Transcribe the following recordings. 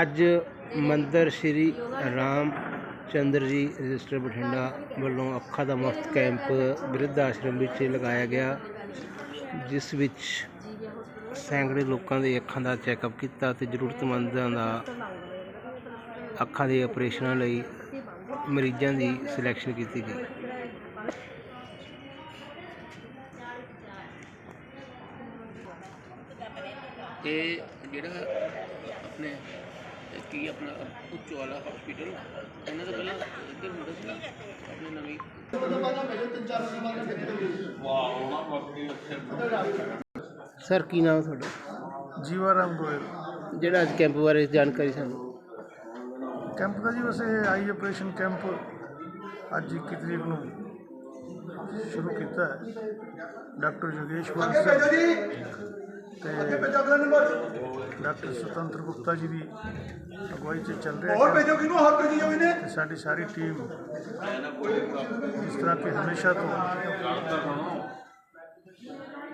ਅੱਜ ਮੰਦਰ ਸ਼੍ਰੀ ਰਾਮ ਚੰਦਰ ਜੀ, ਰਜਿਸਟਰ ਬਠਿੰਡਾ ਵੱਲੋਂ ਅੱਖਾਂ ਦਾ ਮੁਫਤ ਕੈਂਪ ਬਿਰਧ ਆਸ਼ਰਮ ਵਿੱਚ ਲਗਾਇਆ ਗਿਆ, ਜਿਸ ਵਿੱਚ ਸੈਂਕੜੇ ਲੋਕਾਂ ਦੇ ਅੱਖਾਂ ਦਾ ਚੈੱਕਅਪ ਕੀਤਾ ਤੇ ਜ਼ਰੂਰਤਮੰਦਾਂ ਦਾ ਅੱਖਾਂ ਦੇ ਆਪਰੇਸ਼ਨਾਂ ਲਈ ਮਰੀਜ਼ਾਂ ਦੀ ਸਿਲੈਕਸ਼ਨ ਕੀਤੀ ਗਈ। ਇਹ ਜਿਹੜਾ ਆਪਣੇ ਕੀ ਆਪਣਾ ਉੱਚੋ ਵਾਲਾ ਹਸਪੀਟਲ ਇਹਨਾਂ ਦਾ ਪਹਿਲਾਂ ਇੱਧਰ ਹੁੰਦਾ ਸੀ ਨਾ ਆਪਣੇ ਨਵੀਂ। ਸਰ ਕੀ ਨਾਮ ਤੁਹਾਡਾ? ਜੀਵਾ ਰਾਮ ਗੋਇਲ। ਜਿਹੜਾ ਅੱਜ ਕੈਂਪ ਬਾਰੇ ਜਾਣਕਾਰੀ ਸਾਨੂੰ। ਕੈਂਪ ਦਾ ਜੀ ਵੈਸੇ ਆਈ ਆਪਰੇਸ਼ਨ ਕੈਂਪ ਅੱਜ 21 ਤਰੀਕ ਨੂੰ ਸ਼ੁਰੂ ਕੀਤਾ ਹੈ। ਡਾਕਟਰ ਜੋਗੇਸ਼ ਵੰਸ਼ ਤੇ ਡਾਕਟਰ ਸੁਤੰਤਰ ਗੁਪਤਾ ਜੀ ਦੀ ਅਗਵਾਈ 'ਚ ਚੱਲ ਰਿਹਾ ਹੋਰ ਭੇਜੋ ਕਿਨੂੰ ਹੋਰ ਭੇਜੀ ਜਾਓ ਇਹਨੇ। ਤੇ ਸਾਡੀ ਸਾਰੀ ਟੀਮ ਜਿਸ ਤਰ੍ਹਾਂ ਕਿ ਹਮੇਸ਼ਾ ਤੋਂ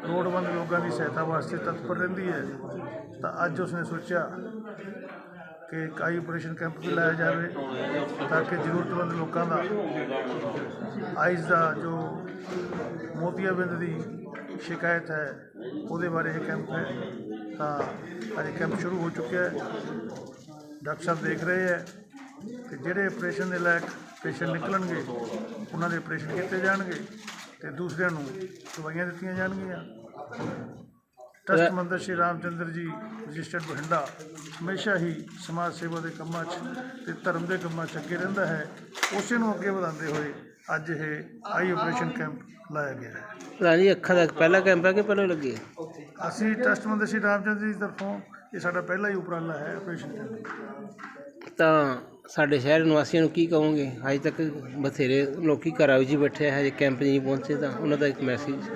ਲੋੜਵੰਦ ਲੋਕਾਂ ਦੀ ਸਹਾਇਤਾ ਵਾਸਤੇ ਤਤਪਰ ਰਹਿੰਦੀ ਹੈ। ਤਾਂ ਅੱਜ ਉਸਨੇ ਸੋਚਿਆ ਕਿ ਇੱਕ ਆਈ ਆਪਰੇਸ਼ਨ ਕੈਂਪ ਵੀ ਲਾਇਆ ਜਾਵੇ ਤਾਂ ਕਿ ਜ਼ਰੂਰਤਮੰਦ ਲੋਕਾਂ ਦਾ ਆਈਜ਼ ਦਾ ਜੋ ਮੋਤੀਆਬਿੰਦ ਦੀ ਸ਼ਿਕਾਇਤ ਹੈ, ਉਹਦੇ ਬਾਰੇ ਇਹ ਕੈਂਪ ਹੈ। ਤਾਂ ਅੱਜ ਕੈਂਪ ਸ਼ੁਰੂ ਹੋ ਚੁੱਕਿਆ ਹੈ। ਡਾਕਟਰ ਸਾਹਿਬ ਦੇਖ ਰਹੇ ਹੈ ਕਿ ਜਿਹੜੇ ਆਪਰੇਸ਼ਨ ਦੇ ਲਾਇਕ ਪੇਸ਼ੈਂਟ ਨਿਕਲਣਗੇ, ਉਹਨਾਂ ਦੇ ਆਪਰੇਸ਼ਨ ਕੀਤੇ ਜਾਣਗੇ ਤੇ ਦੂਸਰਿਆਂ ਨੂੰ ਦਵਾਈਆਂ ਦਿੱਤੀਆਂ ਜਾਣਗੀਆਂ। ਟਰਸਟ ਮੰਦਰ ਸ਼੍ਰੀ ਰਾਮਚੰਦਰ ਜੀ, ਰਜਿਸਟਰਡ ਬਠਿੰਡਾ, ਹਮੇਸ਼ਾ ਹੀ ਸਮਾਜ ਸੇਵਾ ਦੇ ਕੰਮਾਂ 'ਚ ਤੇ ਧਰਮ ਦੇ ਕੰਮਾਂ 'ਚ ਅੱਗੇ ਰਹਿੰਦਾ ਹੈ। ਉਸੇ ਨੂੰ ਅੱਗੇ ਵਧਾਉਂਦੇ ਹੋਏ ਅੱਜ ਇਹ ਆਈ ਆਪਰੇਸ਼ਨ ਕੈਂਪ ਲਾਇਆ ਗਿਆ ਹੈ। ਰਾਜੀ ਅੱਖਾਂ ਦਾ ਪਹਿਲਾ ਕੈਂਪ ਹੈ ਕਿ ਪਹਿਲਾਂ ਲੱਗੇ? ਅਸੀਂ ਟਰਸਟ ਮੰਦਰ ਸ਼੍ਰੀ ਰਾਮਚੰਦਰ ਜੀ ਦੀ ਤਰਫੋਂ ਇਹ ਸਾਡਾ ਪਹਿਲਾ ਹੀ ਉਪਰਾਲਾ ਹੈ ਆਪਰੇਸ਼ਨ ਕੈਂਪ। ਤਾਂ ਸਾਡੇ ਸ਼ਹਿਰ ਨਿਵਾਸੀਆਂ ਨੂੰ ਕੀ ਕਹੋਗੇ? ਅਜੇ ਤੱਕ ਬਥੇਰੇ ਲੋਕੀ ਘਰਾਂ ਵਿੱਚ ਹੀ ਬੈਠੇ ਆ ਹਜੇ ਕੈਂਪ ਨਹੀਂ ਪਹੁੰਚੇ ਤਾਂ ਉਹਨਾਂ ਦਾ ਇੱਕ ਮੈਸੇਜ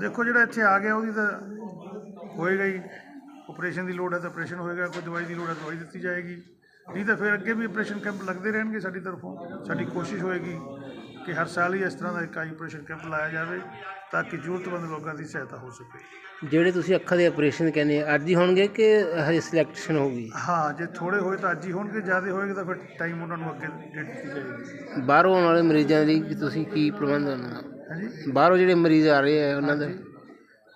ਦੇਖੋ ਜਿਹੜਾ ਇੱਥੇ ਆ ਗਿਆ ਉਹਦੀ ਤਾਂ ਹੋਏਗਾ ਹੀ ਆਪਰੇਸ਼ਨ ਦੀ ਲੋੜ ਹੈ ਤਾਂ ਆਪਰੇਸ਼ਨ ਹੋਏਗਾ ਕੋਈ ਦਵਾਈ ਦੀ ਲੋੜ ਹੈ ਦਵਾਈ ਦਿੱਤੀ ਜਾਏਗੀ। ਨਹੀਂ ਤਾਂ ਫਿਰ ਅੱਗੇ ਵੀ ਆਪਰੇਸ਼ਨ ਕੈਂਪ ਲੱਗਦੇ ਰਹਿਣਗੇ ਸਾਡੀ ਤਰਫੋਂ। ਸਾਡੀ ਕੋਸ਼ਿਸ਼ ਹੋਏਗੀ ਕਿ ਹਰ ਸਾਲ ਹੀ ਇਸ ਤਰ੍ਹਾਂ ਦਾ ਇੱਕ ਆਈ ਆਪਰੇਸ਼ਨ ਕੈਂਪ ਲਾਇਆ ਜਾਵੇ ਤਾਂ ਕਿ ਜ਼ਰੂਰਤਮੰਦ ਲੋਕਾਂ ਦੀ ਸਹਾਇਤਾ ਹੋ ਸਕੇ। ਜਿਹੜੇ ਤੁਸੀਂ ਅੱਖਾਂ ਦੇ ਆਪਰੇਸ਼ਨ ਕਹਿੰਦੇ ਆ ਅੱਜ ਹੀ ਹੋਣਗੇ ਕਿ ਹਜੇ ਸਿਲੈਕਸ਼ਨ ਹੋਊਗੀ? ਹਾਂ ਜੇ ਥੋੜੇ ਹੋਏ ਤਾਂ ਅੱਜ ਹੀ ਹੋਣਗੇ ਜ਼ਿਆਦਾ ਹੋਏਗਾ ਤਾਂ ਫਿਰ ਟਾਈਮ ਉਹਨਾਂ ਨੂੰ ਅੱਗੇ ਡੇਟ ਦਿੱਤੀ ਜਾਏਗੀ। ਬਾਹਰੋਂ ਆਉਣ ਵਾਲੇ ਮਰੀਜ਼ਾਂ ਲਈ ਵੀ ਤੁਸੀਂ ਕੀ ਪ੍ਰਬੰਧ ਦਾ ਹਾਂਜੀ? ਬਾਹਰੋਂ ਜਿਹੜੇ ਮਰੀਜ਼ ਆ ਰਹੇ ਆ ਉਹਨਾਂ ਦਾ?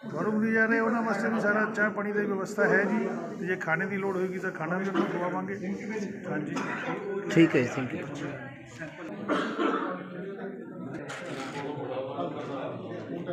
ਗੌਰਵ ਵੀ ਜਾ ਰਹੇ ਉਹਨਾਂ ਵਾਸਤੇ ਵੀ ਸਾਰਾ ਚਾਹ ਪਾਣੀ ਦੀ ਵਿਵਸਥਾ ਹੈ ਜੀ। ਤੇ ਜੇ ਖਾਣੇ ਦੀ ਲੋੜ ਹੋਏਗੀ ਤਾਂ ਖਾਣਾ ਵੀ ਉਹਨਾਂ ਨੂੰ ਖਵਾਵਾਂਗੇ। ਹਾਂਜੀ। ਠੀਕ ਹੈ ਜੀ ਥੈਂਕ ਯੂ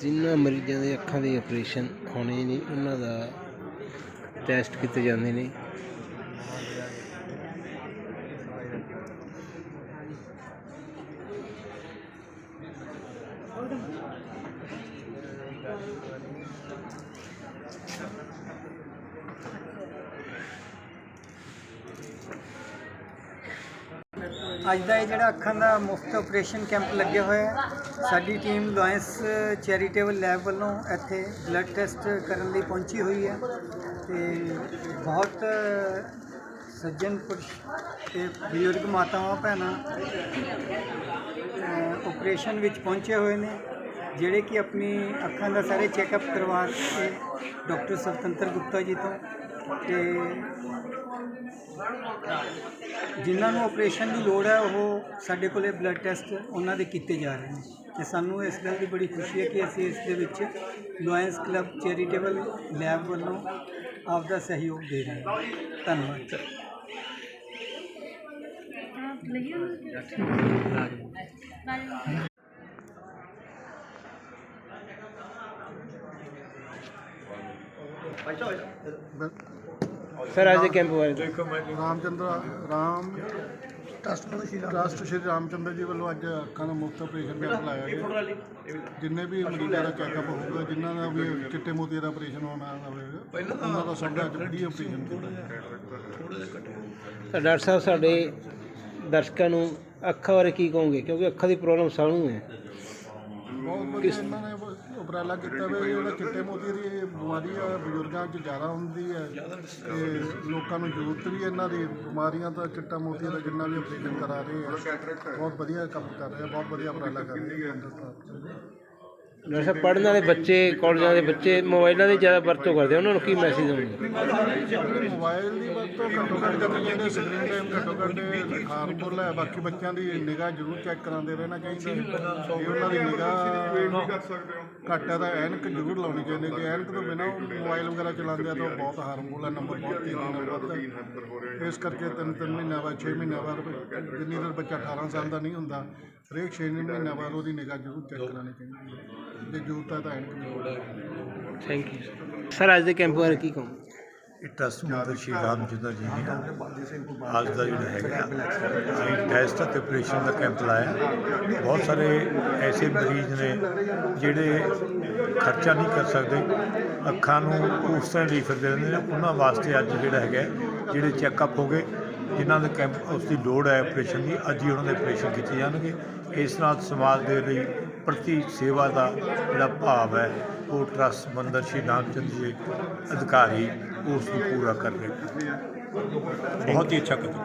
ਜਿਨ੍ਹਾਂ ਮਰੀਜ਼ਾਂ ਦੇ ਅੱਖਾਂ ਦੇ ਆਪਰੇਸ਼ਨ ਹੋਣੇ ਨੇ ਉਹਨਾਂ ਦਾ ਟੈਸਟ ਕੀਤੇ ਜਾਂਦੇ ਨੇ। ਅੱਜ ਦਾ ਇਹ ਜਿਹੜਾ ਅੱਖਾਂ ਦਾ ਮੁਫਤ ਆਪਰੇਸ਼ਨ ਕੈਂਪ ਲੱਗਿਆ ਹੋਇਆ ਹੈ ਸਾਡੀ ਟੀਮ ਲਾਇੰਸ ਚੈਰੀਟੇਬਲ ਲੈਬ ਵੱਲੋਂ ਇੱਥੇ ਬਲੱਡ ਟੈਸਟ ਕਰਨ ਲਈ ਪਹੁੰਚੀ ਹੋਈ ਹੈ ਤੇ ਬਹੁਤ ਸੱਜਣ ਪੁਰਸ਼ ਤੇ ਬਜ਼ੁਰਗ ਮਾਤਾਵਾਂ ਭੈਣਾਂ ਆਪਰੇਸ਼ਨ ਵਿੱਚ ਪਹੁੰਚੇ ਹੋਏ ਨੇ, ਜਿਹੜੇ ਕਿ ਆਪਣੀ ਅੱਖਾਂ ਦਾ ਸਾਰੇ ਚੈੱਕਅਪ ਕਰਵਾ ਕੇ ਡਾਕਟਰ ਸੁਤੰਤਰ ਗੁਪਤਾ ਜੀ ਤੋਂ ਤੇ ਜਿਨ੍ਹਾਂ ਨੂੰ ਆਪਰੇਸ਼ਨ ਦੀ ਲੋੜ ਹੈ, ਉਹ ਸਾਡੇ ਕੋਲੇ ਬਲੱਡ ਟੈਸਟ ਉਹਨਾਂ ਦੇ ਕੀਤੇ ਜਾ ਰਹੇ ਨੇ। ਤੇ ਸਾਨੂੰ ਇਸ ਗੱਲ ਦੀ ਬੜੀ ਖੁਸ਼ੀ ਹੈ ਕਿ ਅਸੀਂ ਇਸ ਦੇ ਵਿੱਚ ਲਾਇੰਸ ਕਲੱਬ ਚੈਰੀਟੇਬਲ ਲੈਬ ਵੱਲੋਂ ਆਪ ਦਾ ਸਹਿਯੋਗ ਦੇ ਰਹੇ ਹਾਂ। ਧੰਨਵਾਦ। ਸਰ ਅੱਜ ਦੇ ਕੈਂਪ ਬਾਰੇ ਰਾਮਚੰਦਰ ਰਾਮ ਟਰਸਟ ਸ਼੍ਰੀ ਰਾਮਚੰਦਰ। ਜੀ ਵੱਲੋਂ ਅੱਜ ਅੱਖਾਂ ਦਾ ਮੁਫਤ ਆਪਰੇਸ਼ਨ ਕੈਂਪ ਲਾਇਆ ਗਿਆ। ਜਿੰਨੇ ਵੀ ਮਰੀਜ਼ਾਂ ਦਾ ਚੈੱਕਅਪ ਹੋਊਗਾ ਜਿਨ੍ਹਾਂ ਦਾ ਵੀ ਚਿੱਟੇ ਮੋਤੀ ਦਾ ਆਪਰੇਸ਼ਨ ਹੋਣਾ ਹੋਵੇਗਾ ਉਹਨਾਂ ਦਾ ਦਾ ਅੱਜ ਫ੍ਰੀ ਆਪਰੇਸ਼ਨ ਕੀਤਾ ਡਾਕਟਰ ਸਾਹਿਬ ਸਾਡੇ ਦਰਸ਼ਕਾਂ ਨੂੰ ਅੱਖਾਂ ਬਾਰੇ ਕੀ ਕਹੋਗੇ? ਕਿਉਂਕਿ ਅੱਖਾਂ ਦੀ ਪ੍ਰੋਬਲਮ ਸਭ ਨੂੰ ਹੈ। ਬਹੁਤ ਵਧੀਆ ਇਹਨਾਂ ਨੇ ਉਪਰਾਲਾ ਕੀਤਾ ਵੀ ਜਿਹੜਾ ਚਿੱਟੇ ਮੋਤੀ ਦੀ ਇਹ ਬਿਮਾਰੀ ਆ, ਬਜ਼ੁਰਗਾਂ 'ਚ ਜ਼ਿਆਦਾ ਹੁੰਦੀ ਹੈ ਤੇ ਲੋਕਾਂ ਨੂੰ ਜ਼ਰੂਰਤ ਵੀ ਇਹਨਾਂ ਦੀ, ਬਿਮਾਰੀਆਂ ਦਾ, ਚਿੱਟਾ ਮੋਤੀ ਦਾ ਜਿੰਨਾ ਵੀ ਆਪਰੇਸ਼ਨ ਕਰਾ ਰਹੇ ਆ। ਬਹੁਤ ਵਧੀਆ ਕੰਮ ਕਰ ਰਹੇ ਆ, ਬਹੁਤ ਵਧੀਆ ਉਪਰਾਲਾ ਕਰ ਰਹੇ ਆ। ਡਾਕਟਰ ਸਾਹਿਬ ਵਾਲੇ ਬੱਚੇ ਕਾਲਜਾਂ ਦੇ ਬੱਚੇ ਮੋਬਾਈਲਾਂ ਦੀ ਜ਼ਿਆਦਾ ਵਰਤੋਂ ਕਰਦੇ ਉਹਨਾਂ ਨੂੰ ਕੀ ਮੈਸੇਜ ਦੇਵੋਗੇ ਮੋਬਾਈਲ ਦੀ ਵਰਤੋਂ ਘੱਟੋ ਘੱਟ ਕਰਨੀ ਚਾਹੀਦੀ ਸਕਰੀਨ ਟਾਈਮ ਘੱਟੋ ਘੱਟ ਹਾਰਮਫੁਲ ਹੈ ਬਾਕੀ ਬੱਚਿਆਂ ਦੀ ਨਿਗਾਹ ਜ਼ਰੂਰ ਚੈੱਕ ਕਰਾਉਂਦੇ ਰਹਿਣਾ ਚਾਹੀਦਾ। ਜੇ ਉਹਨਾਂ ਦੀ ਨਿਗਾਹ ਘੱਟ ਹੈ ਤਾਂ ਐਨਕ ਜ਼ਰੂਰ ਲਾਉਣੀ ਚਾਹੀਦੀ, ਜੇ ਐਨਕ ਤੋਂ ਬਿਨਾਂ ਉਹ ਮੋਬਾਈਲ ਵਗੈਰਾ ਚਲਾਉਂਦੇ ਆ ਤਾਂ ਉਹ ਬਹੁਤ ਹਾਰਮਫੁਲ ਹੈ ਨੰਬਰ ਬਹੁਤ ਤੇਜ਼ੀ ਨਾਲ ਵੱਧਦਾ ਇਸ ਕਰਕੇ ਤਿੰਨ ਤਿੰਨ ਮਹੀਨਿਆਂ ਬਾਅਦ 6 ਮਹੀਨਿਆਂ ਬਾਅਦ, ਜਿੰਨੀ ਦੇਰ ਬੱਚਾ 18 ਸਾਲ ਦਾ ਨਹੀਂ ਹੁੰਦਾ, ਹਰੇਕ 6 ਮਹੀਨਿਆਂ ਬਾਅਦ ਉਹਦੀ ਨਿਗਾਹ ਜ਼ਰੂਰ ਚੈੱਕ ਕਰਾਉਣੀ ਚਾਹੀਦੀ ਹੈ। ਜੇ ਜ਼ਰੂਰਤ ਹੈ ਤਾਂ ਐਨਕ ਵੀ ਲਾਉਣੀ ਥੈਂਕ ਯੂ ਸਰ ਅੱਜ ਦੇ ਕੈਂਪ ਬਾਰੇ ਕੀ ਕਹੋਗੇ? ਇਹ ਟਰਸਟ ਸ਼੍ਰੀ ਰਾਮਚੰਦਰ ਜੀ ਨੇ ਅੱਜ ਦਾ ਜਿਹੜਾ ਹੈਗਾ ਅਸੀਂ ਟੈਸਟ ਅਤੇ ਆਪਰੇਸ਼ਨ ਦਾ ਕੈਂਪ ਲਾਇਆ। ਬਹੁਤ ਸਾਰੇ ਐਸੇ ਮਰੀਜ਼ ਨੇ ਜਿਹੜੇ ਖਰਚਾ ਨਹੀਂ ਕਰ ਸਕਦੇ ਅੱਖਾਂ ਨੂੰ ਉਸ ਤਰ੍ਹਾਂ ਲਈ ਫਿਰਦੇ ਰਹਿੰਦੇ ਨੇ। ਉਹਨਾਂ ਵਾਸਤੇ ਅੱਜ ਜਿਹੜਾ ਹੈਗਾ ਜਿਹੜੇ ਚੈੱਕਅਪ ਹੋ ਗਏ ਜਿਨ੍ਹਾਂ ਦੇ ਕੈਂਪ ਉਸ ਦੀ ਲੋੜ ਹੈ ਆਪਰੇਸ਼ਨ ਦੀ ਅੱਜ ਹੀ ਉਹਨਾਂ ਦੇ ਆਪਰੇਸ਼ਨ ਕੀਤੇ ਜਾਣਗੇ। ਇਸ ਨਾਲ ਸਮਾਜ ਦੇ ਲਈ ਪ੍ਰਤੀ ਸੇਵਾ ਦਾ ਜਿਹੜਾ ਭਾਵ ਹੈ, ਉਹ ਟਰੱਸਟ ਮੰਦਰ ਸ਼੍ਰੀ ਰਾਮਚੰਦਰ ਜੀ ਅਧਿਕਾਰੀ ਉਸ ਨੂੰ ਪੂਰਾ ਕਰ ਰਹੇ ਬਹੁਤ ਹੀ ਅੱਛਾ ਕਦਮ